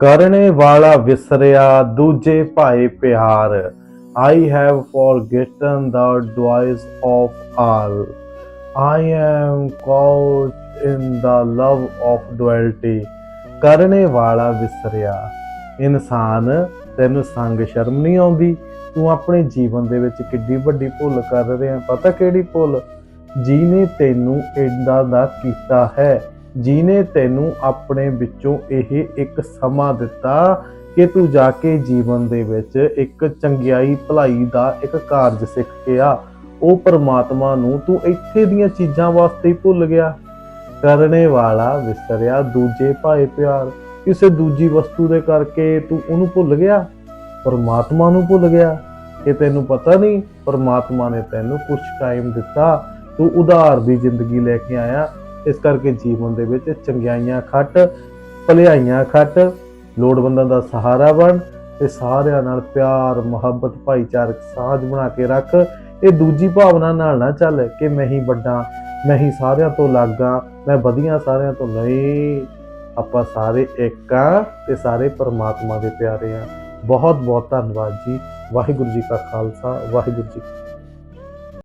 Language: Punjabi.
ਕਰਨੇ ਵਾਲਾ ਵਿਸਰਿਆ, ਦੂਜੇ ਭਾਏ ਪਿਆਰ। I have forgotten the advice of all. I am caught in the love of duality. ਕਰਨੇ ਵਾਲਾ ਵਿਸਰਿਆ। ਇਨਸਾਨ ਤੈਨੂੰ ਸੰਗ ਸ਼ਰਮ ਨਹੀਂ ਆਉਂਦੀ। ਤੂੰ ਆਪਣੇ ਜੀਵਨ ਦੇ ਵਿੱਚ ਕਿੱਡੀ ਵੱਡੀ ਭੁੱਲ ਕਰ ਰਿਹਾ। ਪਤਾ ਕਿਹੜੀ ਭੁੱਲ? ਜਿਹਨੇ ਤੈਨੂੰ ਇੰਦਾ ਦਾ ਕੀਤਾ ਹੈ। ਜਿਹਨੇ ਤੈਨੂੰ ਆਪਣੇ ਵਿੱਚੋਂ ਇਹ ਇੱਕ ਸਮਾਂ ਦਿੱਤਾ ਕਿ ਤੂੰ ਜਾ ਕੇ ਜੀਵਨ ਦੇ ਵਿੱਚ ਇੱਕ ਚੰਗਿਆਈ ਭਲਾਈ ਦਾ ਇੱਕ ਕਾਰਜ ਸਿੱਖ ਕੇ ਆ। ਉਹ ਪਰਮਾਤਮਾ ਨੂੰ ਤੂੰ ਇੱਥੇ ਦੀਆਂ ਚੀਜ਼ਾਂ ਵਾਸਤੇ ਹੀ ਭੁੱਲ ਗਿਆ। ਕਰਨੇ ਵਾਲਾ ਵਿਸਰਿਆ ਦੂਜੇ ਭਾਏ ਪਿਆਰ। ਕਿਸੇ ਦੂਜੀ ਵਸਤੂ ਦੇ ਕਰਕੇ ਤੂੰ ਉਹਨੂੰ ਭੁੱਲ ਗਿਆ। ਪਰਮਾਤਮਾ ਨੂੰ ਭੁੱਲ ਗਿਆ। ਕਿ ਤੈਨੂੰ ਪਤਾ ਨਹੀਂ, ਪਰਮਾਤਮਾ ਨੇ ਤੈਨੂੰ ਕੁਝ ਟਾਈਮ ਦਿੱਤਾ। ਤੂੰ ਉਧਾਰ ਦੀ ਜ਼ਿੰਦਗੀ ਲੈ ਕੇ ਆਇਆ। ਇਸ ਕਰਕੇ ਜੀਵਨ ਦੇ ਵਿੱਚ ਚੰਗਿਆਈਆਂ ਖੱਟ, ਭਲਾਈਆਂ ਖੱਟ, ਲੋੜਵੰਦਾਂ ਦਾ ਸਹਾਰਾ ਬਣ ਤੇ ਸਾਰਿਆਂ ਨਾਲ ਪਿਆਰ, ਮੁਹੱਬਤ, ਭਾਈਚਾਰਕ ਸਾਂਝ ਬਣਾ ਕੇ ਰੱਖ। ਇਹ ਦੂਜੀ ਭਾਵਨਾ ਨਾਲ ਨਾ ਚੱਲ ਕਿ ਮੈਂ ਹੀ ਵੱਡਾ, ਮੈਂ ਹੀ ਸਾਰਿਆਂ ਤੋਂ ਲਾਗਾ, ਮੈਂ ਵਧੀਆ ਸਾਰਿਆਂ ਤੋਂ ਨਹੀਂ। ਆਪਾਂ ਸਾਰੇ ਇੱਕ ਆ ਤੇ ਸਾਰੇ ਪਰਮਾਤਮਾ ਦੇ ਪਿਆਰੇ ਆ। ਬਹੁਤ ਬਹੁਤ ਧੰਨਵਾਦ ਜੀ। ਵਾਹਿਗੁਰੂ ਜੀ ਕਾ ਖਾਲਸਾ, ਵਾਹਿਗੁਰੂ ਜੀ